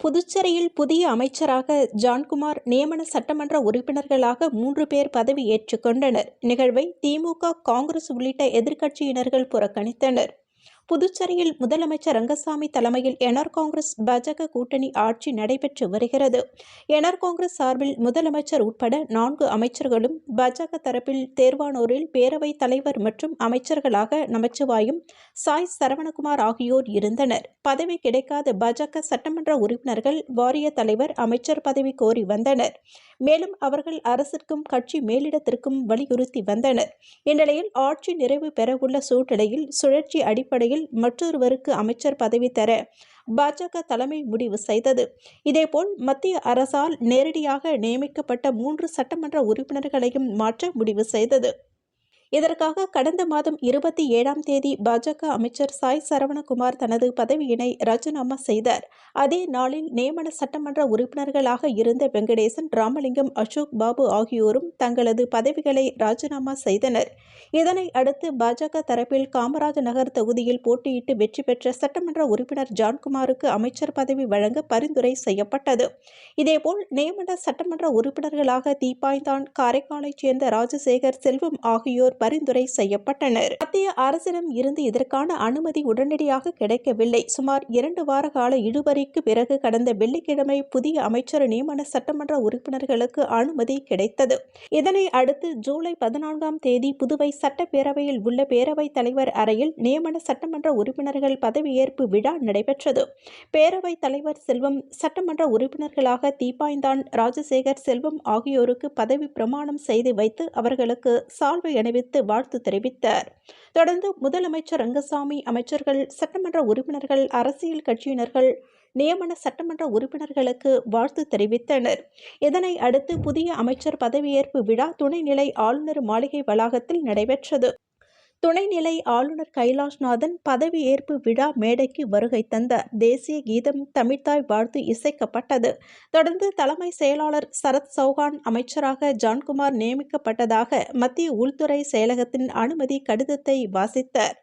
புதுச்சேரியில் புதிய அமைச்சராக ஜான்குமார் நியமன சட்டமன்ற உறுப்பினர்களாக மூன்று பேர் பதவி ஏற்றுக்கொண்டனர் நிகழ்வை திமுக காங்கிரஸ் உள்ளிட்ட எதிர்க்கட்சியினர்கள் புறக்கணித்தனர். புதுச்சேரியில் முதலமைச்சர் ரங்கசாமி தலைமையில் என்ஆர் காங்கிரஸ் பாஜக கூட்டணி ஆட்சி நடைபெற்று வருகிறது. என்ஆர் காங்கிரஸ் சார்பில் முதலமைச்சர் உட்பட நான்கு அமைச்சர்களும் பாஜக தரப்பில் தேர்வானோரில் பேரவைத் தலைவர் மற்றும் அமைச்சர்களாக நமச்சிவாயும் சாய் சரவணகுமார் ஆகியோர் இருந்தனர். பதவி கிடைக்காத பாஜக சட்டமன்ற உறுப்பினர்கள் வாரிய தலைவர் அமைச்சர் பதவி கோரி வந்தனர். மேலும் அவர்கள் அரசிற்கும் கட்சி மேலிடத்திற்கும் வலியுறுத்தி வந்தனர். இந்நிலையில் ஆட்சி நிறைவு பெறவுள்ள சூழ்நிலையில் சுழற்சி அடிப்படையில் மற்றொருவருக்கு அமைச்சர் பதவி தர பாஜக தலைமை முடிவு செய்தது. இதேபோல் மத்திய அரசால் நேரடியாக நியமிக்கப்பட்ட மூன்று சட்டமன்ற உறுப்பினர்களையும் மாற்ற முடிவு செய்தது. இதற்காக கடந்த மாதம் இருபத்தி ஏழாம் தேதி பாஜக அமைச்சர் சாய் சரவணகுமார் தனது பதவியினை ராஜினாமா செய்தார். அதே நாளில் நியமன சட்டமன்ற உறுப்பினர்களாக இருந்த வெங்கடேசன் ராமலிங்கம் அசோக் பாபு ஆகியோரும் தங்களது பதவிகளை ராஜினாமா செய்தனர். இதனை அடுத்து பாஜக தரப்பில் காமராஜ் நகர் தொகுதியில் போட்டியிட்டு வெற்றி பெற்ற சட்டமன்ற உறுப்பினர் ஜான்குமாருக்கு அமைச்சர் பதவி வழங்க பரிந்துரை செய்யப்பட்டது. இதேபோல் நியமன சட்டமன்ற உறுப்பினர்களாக தீபாய்தான் காரைக்காலைச் சேர்ந்த ராஜசேகர் செல்வம் ஆகியோர் பரிந்துரை செய்யப்பட்டனர். மத்திய அரசிடம் இருந்து இதற்கான அனுமதி உடனடியாக கிடைக்கவில்லை. சுமார் இரண்டு வார கால இழுபறிக்கு பிறகு கடந்த வெள்ளிக்கிழமை புதிய அமைச்சர் நியமன சட்டமன்ற உறுப்பினர்களுக்கு அனுமதி கிடைத்தது. இதனை அடுத்து ஜூலை பதினான்காம் தேதி புதுவை சட்டப்பேரவையில் உள்ள பேரவைத் தலைவர் அறையில் நியமன சட்டமன்ற உறுப்பினர்கள் பதவியேற்பு விழா நடைபெற்றது. பேரவைத் தலைவர் செல்வம் சட்டமன்ற உறுப்பினர்களாக தீப்பாய்ந்தான் ராஜசேகர் செல்வம் ஆகியோருக்கு பதவி பிரமாணம் செய்து வைத்து அவர்களுக்கு சால்வை அணிவித்து வாழ்த்து தெரிவித்தார். தொடர்ந்து முதலமைச்சர் ரங்கசாமி அமைச்சர்கள் சட்டமன்ற உறுப்பினர்கள் அரசியல் கட்சியினர்கள் நியமன சட்டமன்ற உறுப்பினர்களுக்கு வாழ்த்து தெரிவித்தனர். இதனை அடுத்து புதிய அமைச்சர் பதவியேற்பு விழா துணைநிலை ஆளுநர் மாளிகை வளாகத்தில் நடைபெற்றது. துணைநிலை ஆளுநர் கைலாஷ்நாதன் பதவியேற்பு விழா மேடைக்கு வருகை தந்த தேசிய கீதம் தமிழ்தாய் வாழ்த்து இசைக்கப்பட்டது. தொடர்ந்து தலைமை செயலாளர் சரத் சௌகான் அமைச்சராக ஜான்குமார் நியமிக்கப்பட்டதாக மத்திய உள்துறை செயலகத்தின் அனுமதி கடிதத்தை வாசித்தார்.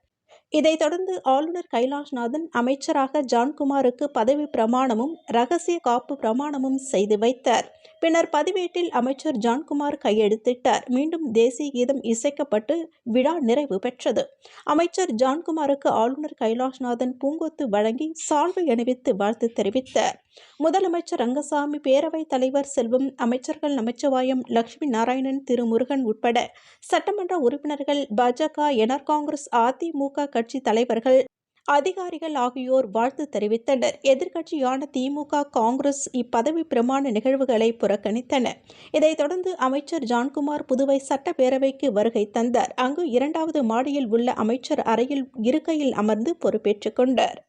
இதைத் தொடர்ந்து ஆளுநர் கைலாஷ்நாதன் அமைச்சராக ஜான்குமாருக்கு பதவி பிரமாணமும் ரகசிய காப்பு பிரமாணமும் செய்து வைத்தார். பின்னர் பதிவேட்டில் அமைச்சர் ஜான்குமார் கையெழுத்திட்டார். மீண்டும் தேசிய கீதம் இசைக்கப்பட்டு விழா நிறைவு பெற்றது. அமைச்சர் ஜான்குமாருக்கு ஆளுநர் கைலாஷ்நாதன் பூங்கொத்து வழங்கி சால்வை அணிவித்து வாழ்த்து தெரிவித்தார். முதலமைச்சர் ரங்கசாமி பேரவைத் தலைவர் செல்வம் அமைச்சர்கள் நமச்சிவாயம் லட்சுமி நாராயணன் திருமுருகன் உட்பட சட்டமன்ற உறுப்பினர்கள் பாஜக என்ஆர் காங்கிரஸ் அதிமுக கட்சி தலைவர்கள் அதிகாரிகள் ஆகியோர் வாழ்த்து தெரிவித்தனர். எதிர்க்கட்சியான திமுக காங்கிரஸ் இப்பதவி பிரமாண நிகழ்வுகளை புறக்கணித்தன. இதைத் தொடர்ந்து அமைச்சர் ஜான்குமார் புதுவை சட்டப்பேரவைக்கு வருகை தந்தார். அங்கு இரண்டாவது மாடியில் உள்ள அமைச்சர் அறையில் இருக்கையில் அமர்ந்து பொறுப்பேற்றுக் கொண்டார்.